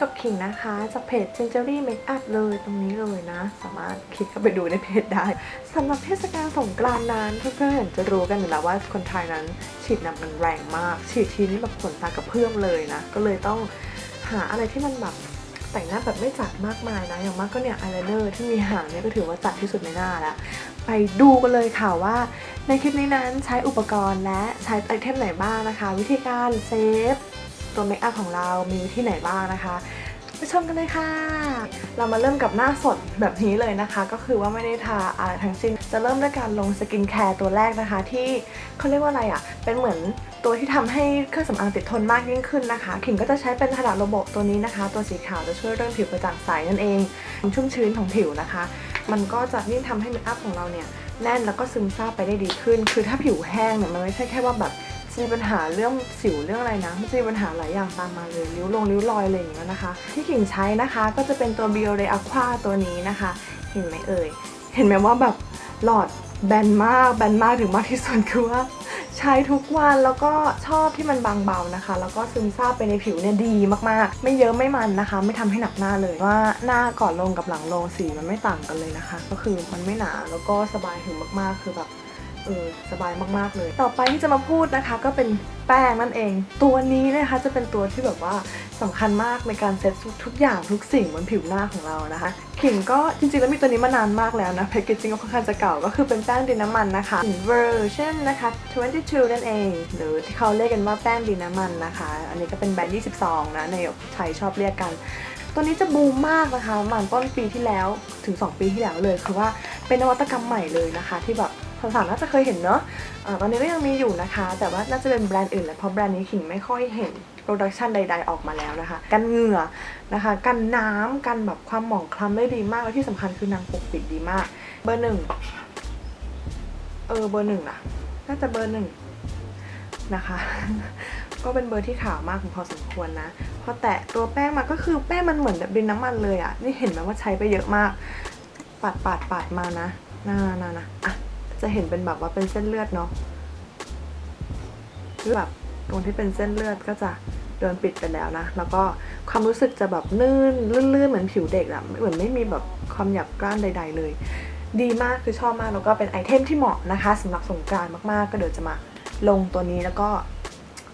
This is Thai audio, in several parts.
กับขิงนะคะ จากเพจ Gingery Makeup เลยตรงนี้เลยนะ สามารถคลิกเข้าไปดูในเพจได้สำหรับเทศกาลสงกรานต์นั้นเพื่อนๆจะรู้กันอยู่แล้วว่าคนไทยนั้น ฉีดน้ำมันแรงมาก ฉีดทีนี้แบบขนตากระเพื่อมเลยนะ ก็เลยต้องหาอะไรที่มันแบบแต่งหน้าแบบไม่จัดมากมายนะ อย่างมากก็เนี่ยอายไลเนอร์ที่มีหางเนี่ยก็ถือว่าจัดที่สุดในหน้าแล้ว ไปดูกันเลยค่ะว่า ในคลิปนี้นั้นใช้อุปกรณ์และใช้ไอเทมไหนบ้างนะคะ วิธีการเซฟ ตัวเมคอัพของเรามีวิธีไหนบ้างนะคะไปชมกันเลยค่ะ เรามาเริ่มกับหน้าสดแบบนี้เลยนะคะ ก็คือว่าไม่ได้ทาอะไรทั้งสิ้น จะเริ่มด้วยการลงสกินแคร์ตัวแรกนะคะ ที่เขาเรียกว่าอะไรอะ่ะ เป็นเหมือนตัวที่ทำให้เครื่องสำอางติดทนมากยิ่งขึ้นนะคะ ขิงก็จะใช้เป็นถดาโลโบตัวนี้นะคะ ตัวสีขาวจะช่วยเรื่องผิวกระจ่างใสนั่นเองความชุ่มชื้นของผิวนะคะ มันก็จะยิ่งทำให้เมคอัพของเราเนี่ยแน่นแล้วก็ซึมซาบไปได้ดีขึ้น คือถ้าผิวแห้งเนี่ยมันไม่ใช่แค่ว่าแบบ มีปัญหาเรื่องสิวเรื่องอะไรนะมันจะมีปัญหาหลายอย่างตามมาเลยริ้วลงริ้วรอยอะไรอย่างเงี้ยนะคะ ที่กิ่งใช้นะคะก็จะเป็นตัว Biore Aqua ตัวนี้นะคะ เห็นไหมเอ่ย เห็นไหมว่าแบบหลอดแบนมากแบนมากถึงมากที่สุดคือว่าใช้ทุกวันแล้วก็ชอบที่มันบางเบานะคะ แล้วก็ซึมซาบไปในผิวเนี่ยดีมากๆ ไม่เยอะไม่มันนะคะ ไม่ทำให้หนักหน้าเลยว่าหน้าก่อนลงกับหลังลงสีมันไม่ต่างกันเลยนะคะ ก็คือมันไม่หนาแล้วก็สบายผิวมากๆคือแบบ เออสบายมากๆเลย ต่อไปที่จะมาพูดนะคะ ก็เป็นแป้งนั่นเอง ตัวนี้นะคะจะเป็นตัวที่แบบว่าสำคัญมากในการเซ็ตทุกอย่างทุกสิ่งบนผิวหน้าของเรานะคะขิงก็จริงๆแล้วมีตัวนี้มานานมากแล้วนะแพคเกจจิ้งก็ค่อนข้างจะเก่าก็คือเป็นแป้งดินน้ำมันนะคะ version นะคะ 22 นั่นเอง หรือที่เขาเรียกกันว่าแป้งดินน้ำมันนะคะ อันนี้ก็เป็นแบรนด์ 22 นะในไทยชอบเรียกกัน ตัวนี้จะบูมมากนะคะประมาณต้นปีที่แล้วถึง 2 ปีที่แล้วเลย คือว่าเป็นนวัตกรรมใหม่เลยนะคะ ที่แบบ สาวๆน่าจะเคยเห็นเนอะอ่าตอนนี้ก็ยังมีอยู่นะคะ แต่ว่าน่าจะเป็นแบรนด์อื่นแหละเพราะแบรนด์นี้ขิงไม่ค่อยเห็นโปรดักชันใด ๆออกมาแล้วนะคะ กันเหงื่อนะคะ กันน้ำกันแบบความหมองคล้ำได้ดีมาก และที่สำคัญคือนางปกปิดดีมาก เบอร์หนึ่งเออเบอร์หนึ่งนะน่าจะเบอร์หนึ่งนะคะ ก็เป็นเบอร์ที่ขาวมากพอสมควรนะ พอแตะตัวแป้งมาก็คือแป้งมันเหมือนแบบดินน้ำมันเลยอะ่ะ นี่เห็นไหมว่าใช้ไปเยอะมากปาดปาดปาดมานะน่าน่านะอะ จะเห็นเป็นแบบว่าเป็นเส้นเลือดเนาะคือแบบตรงที่เป็นเส้นเลือดก็จะโดนปิดไปแล้วนะ แล้วก็ความรู้สึกจะแบบลื่นลื่นๆเหมือนผิวเด็กอะเหมือนไม่มีแบบความหยาบกร้านใด ๆ เลย ดีมากคือชอบมากแล้วก็เป็นไอเทมที่เหมาะนะคะสำหรับสงกานต์มากๆ ก็เดี๋ยวจะมาลงตัวนี้แล้วก็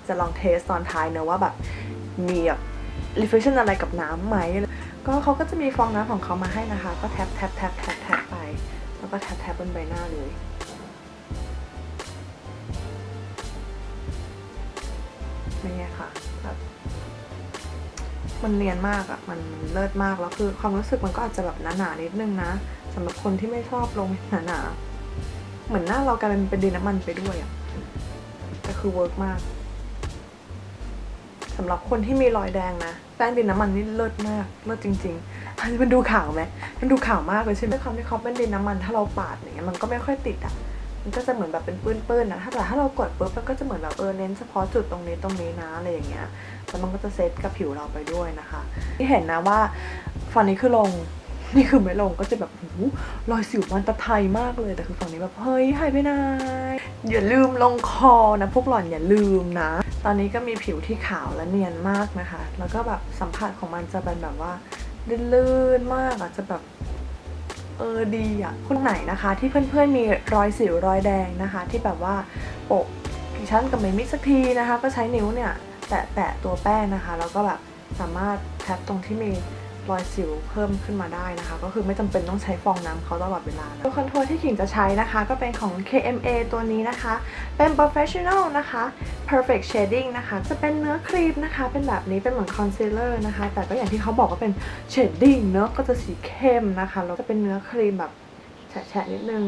จะลองเทสตอนท้ายเนอะว่าแบบมีแบบ reflection อะไรกับน้ำไหมก็เขาก็จะมีฟองน้ำของเขามาให้นะคะ ก็แท็บแท็บแท็บแท็บแท็บไป แล้วก็แท็บแท็บบนใบหน้าเลย มันเนียนมากอะ่ะมันเลิศมากแล้วคือความรู้สึกมันก็อาจจะแบบหนาๆนิดนึงนะสำหรับคนที่ไม่ชอบลงหนาๆเหมือนหน้าเรากลายเป็นเป็นดินน้ำมันไปด้วยอะ่ะแต่คือเวิร์กมากสำหรับคนที่มีรอยแดงนะแป้งดินน้ำมันนี่เลิศมากเลิศจริงๆอันนี้มันดูขาวไหมมันดูขาวมากเลยใช่ไหมด้วยความที่เขาเป็นดินน้ำมันถ้าเราปาดอย่างเงี้ยมันก็ไม่ค่อยติดอะ มันก็จะเหมือนแบบเป็นปื้นๆนะถ้าแต่ถ้าเรากดปุ๊บมันก็จะเหมือนแบบเออเน้นเฉพาะจุดตรงนี้ตรงนี้นะอะไรอย่างเงี้ยแล้วมันก็จะเซตกับผิวเราไปด้วยนะคะ ที่เห็นนะว่าฝั่งนี้คือลงนี่คือไม่ลงก็จะแบบหูรอยสิวมันตะไทยมากเลยแต่คือฝั่งนี้แบบเฮ้ยหายไปไหนอย่าลืมลงคอนะพวกหล่อนอย่าลืมนะ ตอนนี้ก็มีผิวที่ขาวและเนียนมากนะคะ แล้วก็แบบสัมผัสของมันจะเป็นแบบว่าลื่นๆมากอะจะแบบ เออดีอะคนไหนนะคะ ที่เพื่อนๆมีรอยสิวรอยแดงนะคะ ที่แบบว่าโปะชั้นกับไม่มิดสักทีนะคะ ก็ใช้นิ้วเนี่ยแตะแตะตัวแป้งนะคะ แล้วก็แบบสามารถแทบตรงที่มี รอยสิวเพิ่มขึ้นมาได้นะคะ ก็คือไม่จำเป็นต้องใช้ฟองน้ำเขาตลอดเวลาตัวคอนโทรลที่ขิงจะใช้นะคะ ก็เป็นของ KMA ตัวนี้นะคะ เป็น professional นะคะ perfect shading นะคะ จะเป็นเนื้อครีมนะคะ เป็นแบบนี้เป็นเหมือน concealer นะคะ แต่ก็อย่างที่เขาบอกว่าเป็น shading เนอะก็จะสีเข้มนะคะแล้วจะเป็นเนื้อครีมแบบแฉะๆนิดนึง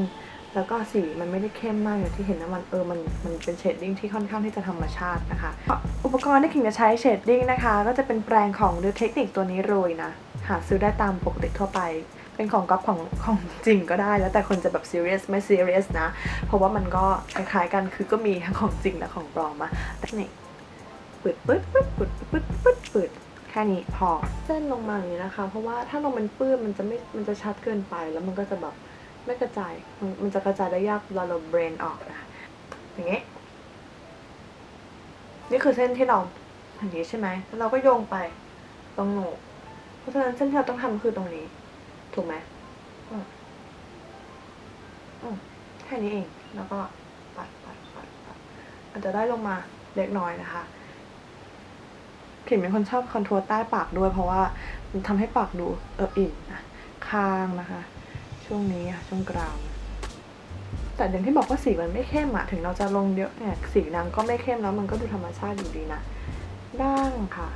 แล้วก็สีมันไม่ได้เข้มมากอย่างที่เห็นนะมันเออมันมันเป็นเชดดิ้งที่ค่อนข้างที่จะธรรมชาตินะคะ อุปกรณ์ที่ขิงจะใช้เชดดิ้งนะคะ ก็จะเป็นแปรงของดูเทคนิคตัวนี้โรยนะ หาซื้อได้ตามปกติทั่วไป เป็นของก๊อปของของจริงก็ได้ แล้วแต่คนจะแบบซีเรียสไม่ซีเรียสนะ เพราะว่ามันก็คล้ายๆกันคือก็มีทั้งของจริงและของปลอมมาแต่นี่ปืดปืดปืดปืดปืดปืดปืดแค่นี้พอเส้นลงมาอย่างนี้นะคะ เพราะว่าถ้าลงมันปื้นมันจะไม่มันจะชัดเกินไปแล้วมันก็จะแบบไม่กระจายมันมันจะกระจายได้ยากเวลาเราเบรนออกนะอย่างเงี้ยนี่คือเส้นที่เราอย่างนี้ใช่ไหมแล้วเราก็โยงไปตรงโหนก ราะฉะนั้นเส้นที่เราต้องทำคือตรงนี้ ถูกไหมอืมอืมแค่นี้เอง แล้วก็ปัดปัดปัดปัดอาจจะได้ลงมาเล็กน้อยนะคะขิมเป็นคนชอบคอนทัวร์ใต้ปากด้วย เพราะว่ามันทำให้ปากดูเอออิ่มนะข้างนะคะ ช่วงนี้ค่ะช่วงกลางแต่อย่างที่บอกว่าสีมันไม่เข้มอะถึงเราจะลงเยอะเนี่ยสีนางก็ไม่เข้มแล้วมันก็ดูธรรมชาติอยู่ดีนะด่างค่ะ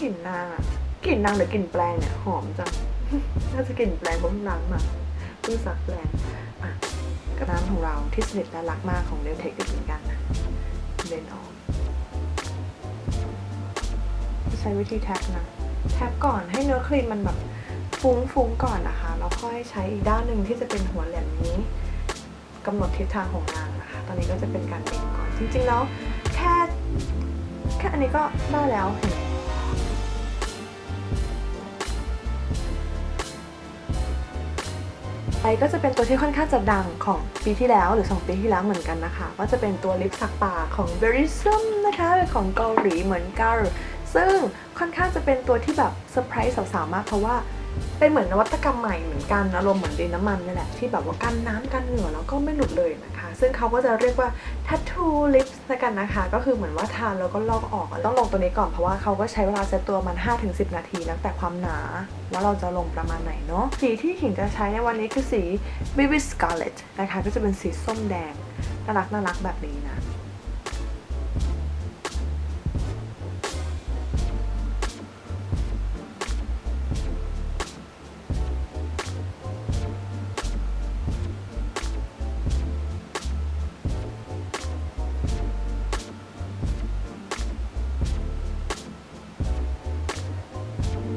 กลิ่นนางอะกลิ่นนางหรือกลิ่นแปลงเนี่ยหอมจัง น่าจะกลิ่นแปลงเพราะล้างมาเพิ่งซักแปลงอะกับน้ำของเราที่สนิทและรักมากของเดลเทคเหมือนกันนะเบนออกใช้วิธีแท็บนะ แท็บก่อนให้เนื้อครีมมันแบบฟุ้งๆก่อนนะคะแล้วค่อยใช้อีกด้านหนึ่งที่จะเป็นหัวแหลมนี้กำหนดทิศทางของนางนะคะ ตอนนี้ก็จะเป็นการเบ่งก่อน จริงๆแล้วแค่แค่อันนี้ก็ได้แล้วเห็น ไปก็จะเป็นตัวที่ค่อนข้างจะดังของปีที่แล้วหรือ 2 ปีที่แล้วเหมือนกันนะคะ ก็จะเป็นตัวลิปสักปากของ v e r y s u m นะคะของเกาหลีเหมือนกัน ซึ่งค่อนข้างจะเป็นตัวที่แบบเซอร์ไพรส์สาวๆมากเพราะว่า เป็นเหมือนนวัตกรรมใหม่เหมือนกันอารมณ์เหมือนดินน้ำมันนี่แหละที่แบบว่ากันน้ำกันเหงื่อแล้วก็ไม่หลุดเลยนะคะ ซึ่งเขาก็จะเรียกว่า tattoo lips นะกันนะคะ ก็คือเหมือนว่าทานแล้วก็ลอกออกต้องลงตัวนี้ก่อนเพราะว่าเขาก็ใช้เวลาเซตตัวมัน 5-10 นาทีแล้วแต่ความหนา ว่าเราจะลงประมาณไหนเนาะสีที่ขิงจะใช้ในวันนี้คือสี Vivid Scarlet นะคะ ก็จะเป็นสีส้มแดงน่ารักน่ารักแบบนี้นะ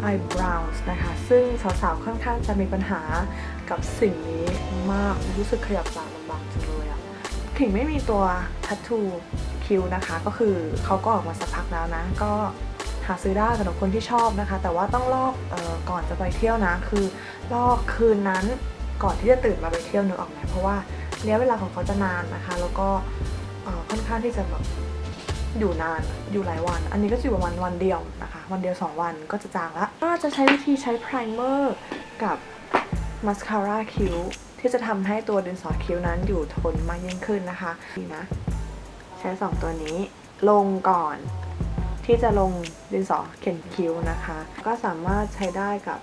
eyebrows นะคะ ซึ่งสาวๆ ค่อนข้างจะมีปัญหากับสิ่งนี้มาก รู้สึกขยับตาลำบากจังเลยอะถิงไม่มีตัว tattoo คิ้วนะคะ ก็คือเขาก็ออกมาสักพักแล้วนะ ก็หาซื้อได้สำหรับคนที่ชอบนะคะ แต่ว่าต้องลอกออก่อนจะไปเที่ยวนะ คือลอกคืนนั้นก่อนที่จะตื่นมาไปเที่ยวนึกออกไหมเพราะว่าระยะเวลาของเขาจะนานนะคะ แล้วก็ค่อนข้างที่จะแบบ อยู่นานอยู่หลายวัน อันนี้ก็จะอยู่ประมาณวันเดียวนะคะ วันเดียว 2 วันก็จะจางละก็จะใช้วิธีใช้ไพรเมอร์กับมาสคาร่าคิ้วที่จะทำให้ตัวดินสอคิ้วนั้นอยู่ทนมากยิ่งขึ้นนะคะนี่นะ ใช้ 2 ตัวนี้ลงก่อนที่จะลงดินสอเขียนคิ้วนะคะ ก็สามารถใช้ได้กับ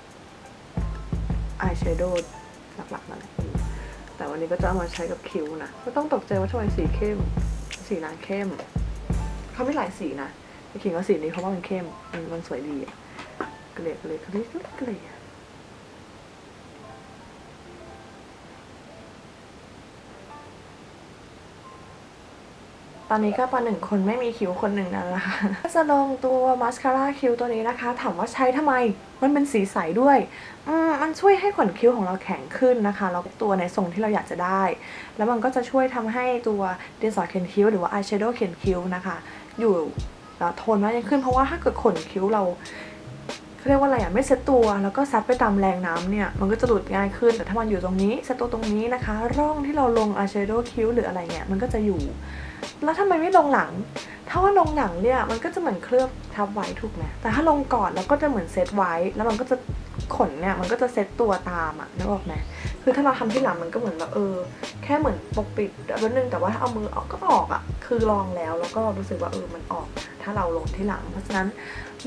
อายแชโดว์หลักๆนั่นแหละแต่วันนี้ก็จะเอามาใช้กับคิ้วนะไม่ต้องตกใจว่าทำไมสีเข้ม สีนางเข้ม เขาไม่หลายสีนะแต่ขิงว่าสีนี้เพราะว่ามันเข้มมันมันสวยดีอะเกลี่ยเกลี่ยเกลี่ยเกลี่ยตอนนี้ก็ประหนึ่งคนไม่มีคิ้วคนหนึ่งแล้วนะคะก็จะลงตัวมาสคาร่าคิ้วตัวนี้นะคะ ถามว่าใช้ทำไม มันเป็นสีใสด้วย อืมมันช่วยให้ขนคิ้วของเราแข็งขึ้นนะคะ แล้วตัวในทรงที่เราอยากจะได้ แล้วมันก็จะช่วยทำให้ตัวดินสอเขียนคิ้วหรือว่าอายแชโดว์เขียนคิ้วนะคะ อยู่แล้วโทนมากยิ่งขึ้นเพราะว่าถ้าเกิดขนคิ้วเราเขาเรียกว่าอะไรอะไม่เซ็ตตัว แล้วก็ซัดไปตามแรงน้ำเนี่ย มันก็จะหลุดง่ายขึ้น แต่ถ้ามันอยู่ตรงนี้เซ็ตตัวตรงนี้นะคะ ร่องที่เราลงอายแชโดว์คิ้วหรืออะไรเนี่ยมันก็จะอยู่ แล้วทำไมไม่ลงหลัง ถ้าว่าลงหลังเนี่ยมันก็จะเหมือนเคลือบทับไว้ถูกไหมแต่ถ้าลงก่อนแล้วก็จะเหมือนเซตไว้ แล้วมันก็จะขนเนี่ยมันก็จะเซตตัวตามอะนึกออกไหมคือถ้าเราทำที่หลังมันก็เหมือนแบบเออ แค่เหมือนปกปิดแบบนึงแต่ว่าถ้าเอามือออกก็ออกอะ คือลองแล้วแล้วก็รู้สึกว่าเออมันออก ถ้าเราลงที่หลัง เพราะฉะนั้น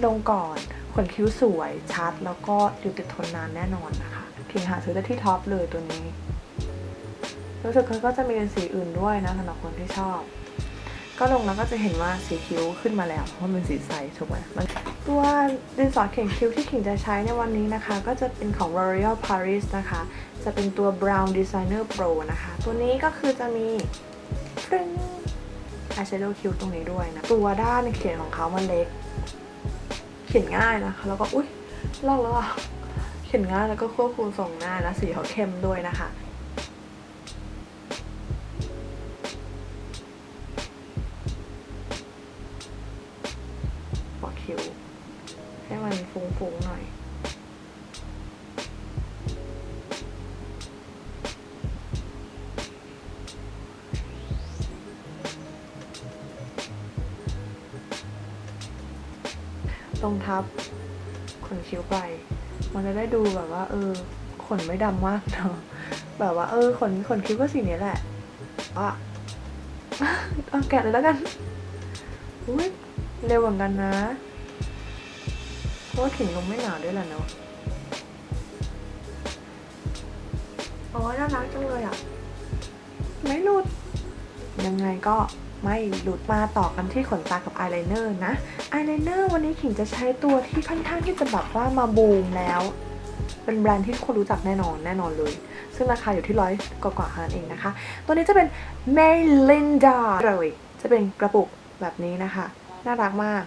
ลงก่อนขนคิ้วสวยชัด แล้วก็อยู่ติดทนนานแน่นอนนะคะคิงหาซื้อได้ที่ท็อปเลยตัวนี้ รู้สึกเขาก็จะมีเป็นสีอื่นด้วยนะสำหรับคนที่ชอบ ก็ลงแล้วก็จะเห็นว่าสีคิ้วขึ้นมาแล้วเพราะมันเป็นสีใสถูกไหมตัวดินสอเขียนคิ้วที่ขิงจะใช้ในวันนี้นะคะ ก็จะเป็นของ L'Oreal Paris นะคะ จะเป็นตัว Brown Designer Pro นะคะ ตัวนี้ก็คือจะมีฟรึ้ง อายแชโดว์คิ้วตรงนี้ด้วยนะ ตัวด้านเขียนของเขามันเล็ก เขียนง่ายนะคะ แล้วก็อุ้ยลอกแล้วอะเขียนง่ายแล้วก็ควบคุมทรงง่ายและสีเขาเข้มด้วยนะคะหัวคิ้วให้มันฟุ้งๆหน่อย รงทับขนคิ้วไป มันจะได้ดูแบบว่า เออ ขนไม่ดำมากเนาะแบบว่า เออ ขนขนคิ้วก็สีนี้แหละอะเอาแกะเลยแล้วกันอุ้ยเร็วเหมือนกันนะ เพราะว่าขิงลงไม่หนาด้วยแหละเนาะโอ้ยน่ารักจังเลยอะ ไม่หลุด ยังไงก็ไม่หลุดมาต่อกันที่ขนตากับอายไลเนอร์นะ อายไลเนอร์วันนี้ขิงจะใช้ตัวที่ค่อนข้างที่จะแบบว่ามาบูมแล้ว เป็นแบรนด์ที่ทุกคนรู้จักแน่นอนแน่นอนเลย ซึ่งราคาอยู่ที่ร้อยกว่าๆเท่านเองนะคะ ตัวนี้จะเป็น Melinda เลยจะเป็นกระปุกแบบนี้นะคะ น่ารักมาก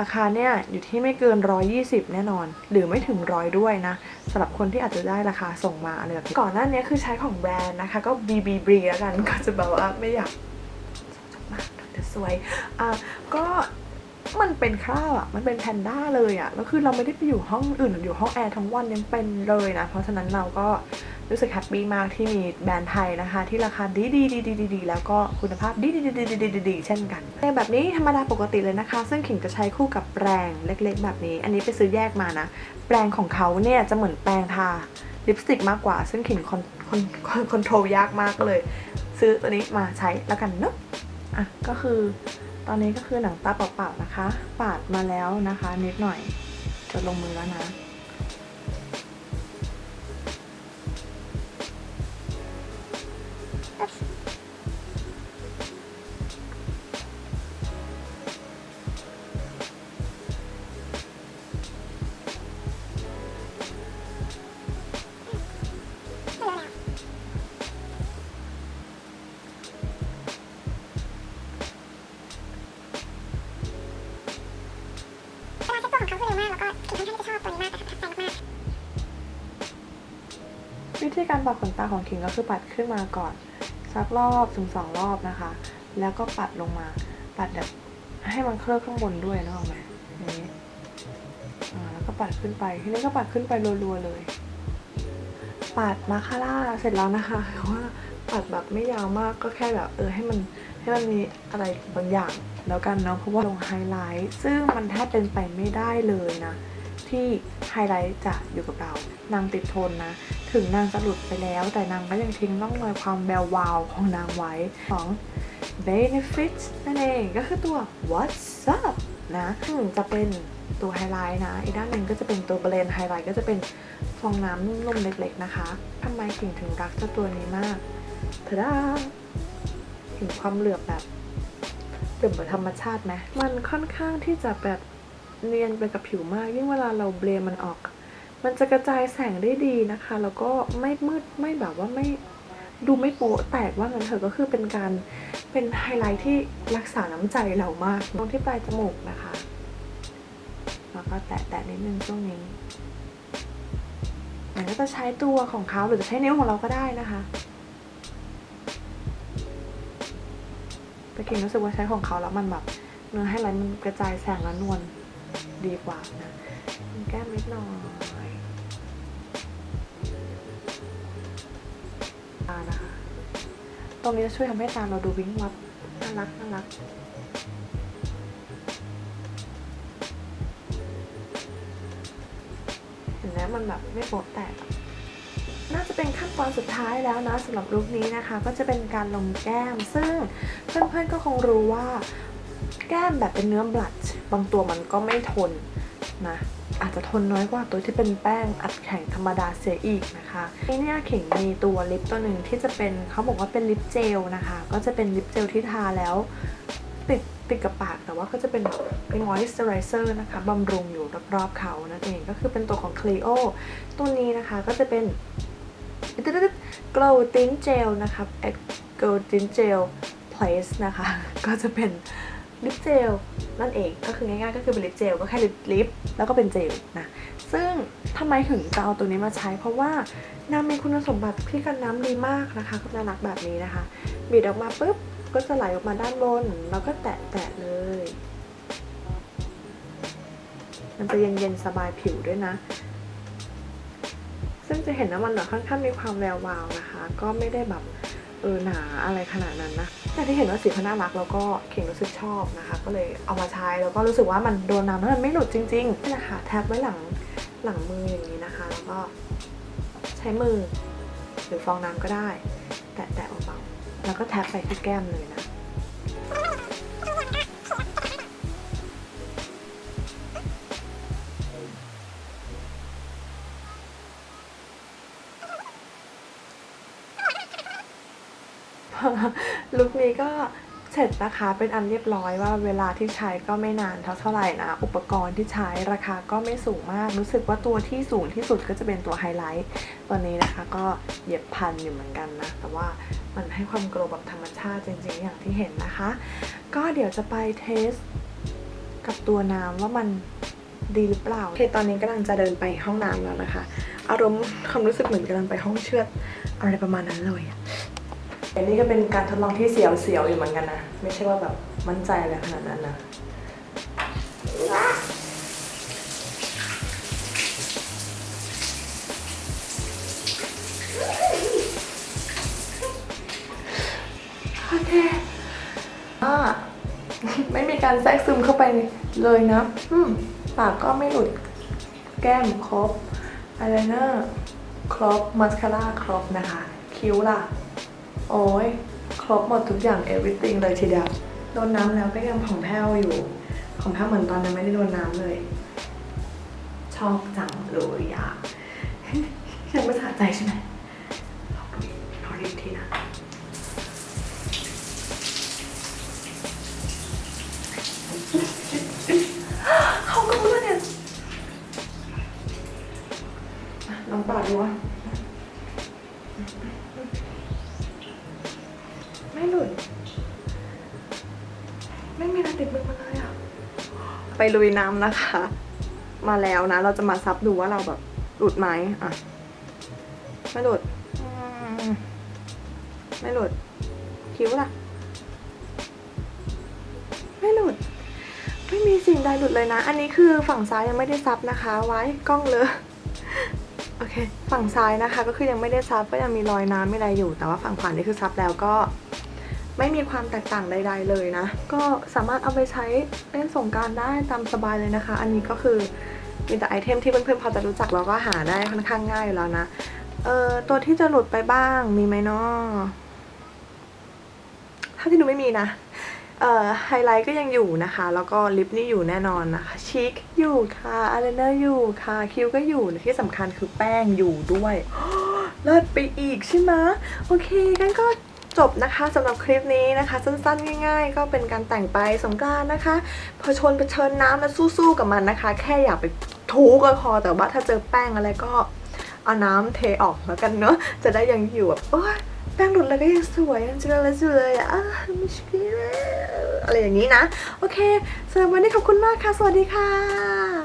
ราคาเนี่ยอยู่ที่ไม่เกิน 120 แน่นอน หรือไม่ถึงร้อยด้วยนะสำหรับคนที่อาจจะได้ราคาส่งมาอะไรแบบนี้ก่อนหน้านี้คือใช้ของแบรนด์นะคะ ก็ BB b r e แล้วกันก็จะแบบว่าไม่อยากจบมากเดี๋ยวสวยอะก็ มันเป็นคราบอะมันเป็นแพนด้าเลยอะแล้วคือเราไม่ได้ไปอยู่ห้องอื่นอยู่ห้องแอร์ทั้งวันยังเป็นเลยนะ เพราะฉะนั้นเราก็รู้สึกแฮปปี้มากที่มีแบรนด์ไทยนะคะ ที่ราคาดีดีดีดีดีดีแล้วก็คุณภาพดีดีดีดีดีดีดีเช่นกันในแบบนี้ธรรมดาปกติเลยนะคะ ซึ่งขิงจะใช้คู่กับแปรงเล็กๆ แบบนี้ อันนี้ไปซื้อแยกมานะ แปรงของเขาเนี่ยจะเหมือนแปรงทาลิปสติกมากกว่า ซึ่งขิงคอนคอนคอนคอนโทรลยากมากก็เลย ซื้อตัวนี้มาใช้แล้วกันเนอะอะก็คือ ตอนนี้ก็คือหนังตาเปล่าๆนะคะ ปาดมาแล้วนะคะ นิดหน่อยจะลงมือแล้วนะ วิธีการปัดขนตาของคิงก็คือปัดขึ้นมาก่อนสักรอบถึงสองรอบนะคะ แล้วก็ปัดลงมา ปัดแบบให้มันเคลือบข้างบนด้วยนะออกไหมนี่แล้วก็ปัดขึ้นไป ทีนี้ก็ปัดขึ้นไปรัวๆเลย ปัดมาคาร่าเสร็จแล้วนะคะว่าปัดแบบไม่ยาวมากก็แค่แบบเออให้มันให้มันมีอะไรบางอย่างแล้วกันเนาะเพราะว่าลงไฮไลท์ซึ่งมันแทบเป็นไปไม่ได้เลยนะ ที่ไฮไลท์จะอยู่กับเรา นางติดทนนะ ถึงนางจะหลุดไปแล้ว แต่นางก็ยังทิ้งร่องรอยความแวววาวของนางไว้ของ benefit นั่นเองก็คือตัว what's up นะจะเป็นตัวไฮไลท์นะ อีกด้านหนึ่งก็จะเป็นตัวเบรนไฮไลท์ก็จะเป็นฟองน้ำนุ่มๆเล็กๆนะคะทำไมถึงถึงรักเจ้าตัวนี้มากทะดาเห็นความเหลือบแบบเหลือบแบบธรรมชาติไหมมันค่อนข้างที่จะแบบ เนียนไปกับผิวมาก ยิ่งเวลาเราเบลมันออก มันจะกระจายแสงได้ดีนะคะ แล้วก็ไม่มืดไม่แบบว่าไม่ดูไม่โป๊ะแตกว่างั้นเถอะก็คือเป็นการเป็นไฮไลท์ที่รักษาน้ำใจเรามากตรงที่ปลายจมูกนะคะแล้วก็แตะแตะนิดนึงช่วงนี้มันก็จะใช้ตัวของเขาหรือจะใช้นิ้วของเราก็ได้นะคะแต่กิ่งรู้สึกว่าใช้ของเขาแล้วมันแบบเนื้อไฮไลท์มันกระจายแสงและนวล ดีกว่านะแก้มนิดหน่อยตานะคะ ตรงนี้จะช่วยทำให้ตาเราดูวิ้งวับน่ารักน่ารักเห็นไหมมันแบบไม่โป๊ะแตกน่าจะเป็นขั้นตอนสุดท้ายแล้วนะสำหรับลุคนี้นะคะ ก็จะเป็นการลงแก้ม ซึ่งเพื่อนๆก็คงรู้ว่าแก้มแบบเป็นเนื้อบลัช บางตัวมันก็ไม่ทนนะอาจจะทนน้อยกว่าตัวที่เป็นแป้งอัดแข็งธรรมดาเสียอีกนะคะนี่เนี่ยเข่งมีตัวลิปตัวหนึ่งที่จะเป็นเขาบอกว่าเป็นลิปเจลนะคะ ก็จะเป็นลิปเจลที่ทาแล้วติดติดกับปากแต่ว่าก็จะเป็นเป็นมอยส์เจอไรเซอร์นะคะบำรุงอยู่รอบๆเขานั่นเองก็คือเป็นตัวของ Clio ตัวนี้นะคะก็จะเป็น Glow Tint Gel นะคะ Glow Tint Gel Place นะคะ ก็จะเป็นลิปเจล นั่นเองก็คือง่ายๆก็คือเป็นลิปเจลก็แค่ลิปลิปแล้วก็เป็นเจลนะซึ่งทำไมถึงจะเอาตัวนี้มาใช้ เพราะว่านางมีคุณสมบัติที่กันน้ำดีมากนะคะก็น่ารักแบบนี้นะคะบีดออกมาปุ๊บก็จะไหลออกมาด้านบนแล้วก็แตะๆเลย มันจะเย็นๆสบายผิวด้วยนะ ซึ่งจะเห็นว่ามันแบบค่อนข้างมีความแวววาวนะคะ ก็ไม่ได้แบบ เออหนาอะไรขนาดนั้นนะแต่ที่เห็นว่าสีเขาน่ารักแล้วก็เข่งรู้สึกชอบนะคะ ก็เลยเอามาใช้แล้วก็รู้สึกว่ามันโดนน้ำแล้วมันไม่หลุดจริงๆนี่นะคะแท็บไว้หลังหลังมืออย่างนี้นะคะ แล้วก็ใช้มือหรือฟองน้ำก็ได้ แตะแตะเบาๆแล้วก็แท็บไปที่แก้มเลยนะ นี้ก็เสร็จนะคะเป็นอันเรียบร้อยว่าเวลาที่ใช้ก็ไม่นานเท่าเท่าไหร่นะ อุปกรณ์ที่ใช้ราคาก็ไม่สูงมาก รู้สึกว่าตัวที่สูงที่สุดก็จะเป็นตัวไฮไลท์ตัวนี้นะคะก็เหยียบพันอยู่เหมือนกันนะ แต่ว่ามันให้ความโกลวแบบธรรมชาติจริงๆ อย่างที่เห็นนะคะ ก็เดี๋ยวจะไปเทสกับตัวน้ำว่ามันดีหรือเปล่าโอเคตอนนี้กำลังจะเดินไปห้องน้ำแล้วนะคะ อารมณ์ความรู้สึกเหมือนกำลังไปห้องเชือดอะไรประมาณนั้นเลย อันนี้ก็เป็นการทดลองที่เสียวๆอยู่เหมือนกันนะ ไม่ใช่ว่าแบบมั่นใจอะไรขนาดนั้นนะโอเคอ่าไม่มีการแทรกซึมเข้าไปเลยนะอืมปากก็ไม่หลุดแก้มครบอายไลเนอร์ครบ มัสคาร่าครบนะคะ คิ้วล่ะ โอ้ยครบหมดทุกอย่าง everything เลยทีเดียวโดนน้ำแล้วก็ยังผ่องแผ้วอยู่ผ่องแผ้วเหมือนตอนนั้นไม่ได้โดนน้ำเลย ชอบจังเลยอะยังไม่สะใจใช่ไหม ลุยน้ำนะคะ มาแล้วนะ เราจะมาซับดูว่าเราแบบหลุดไหมอะ ไม่หลุด ไม่หลุด คิ้วล่ะ ไม่หลุด ไม่มีสิ่งใดหลุดเลยนะ อันนี้คือฝั่งซ้ายยังไม่ได้ซับนะคะ ไว้กล้องเลยโอเค ฝั่งซ้ายนะคะก็คือยังไม่ได้ซับก็ยังมีรอยน้ำไม่อะไรอยู่ แต่ว่าฝั่งขวานี่คือซับแล้วก็ ไม่มีความแตกต่างใด ๆ เลยนะ ก็สามารถเอาไปใช้เล่นสงการได้ตามสบายเลยนะคะ อันนี้ก็คือมีแต่ไอเทมที่เพื่อนๆพอจะรู้จักแล้วก็หาได้ค่อนข้างง่ายอยู่แล้วนะเออตัวที่จะหลุดไปบ้างมีไหมเนาะถ้าที่ดูไม่มีนะเอ่อไฮไลท์ก็ยังอยู่นะคะ แล้วก็ลิปนี่อยู่แน่นอนนะคะชิคอยู่ค่ะอายไลเนอร์อยู่ค่ะคิ้วก็อยู่ที่สำคัญคือแป้งอยู่ด้วยเลิศไปอีกใช่ไหมโอเคกันก็ จบนะคะสำหรับคลิปนี้นะคะ สั้นๆ ง่าย ๆ ก็เป็นการแต่งไปสงกรานนะคะเผชิญเผชิญน้ำแล้วสู้ๆกับมันนะคะ แค่อย่าไปทูก็พอแต่ว่าถ้าเจอแป้งอะไรก็เอาน้ำเทออกแล้วกันเนอะจะได้ยังอยู่แบบโอ๊ยแป้งหลุดแล้วก็ยังสวยยังเจอแล้วอยู่เลยอะไม่ใช่อะไรอย่างนี้นะ โอเคสำหรับวันนี้ขอบคุณมากค่ะ สวัสดีค่ะ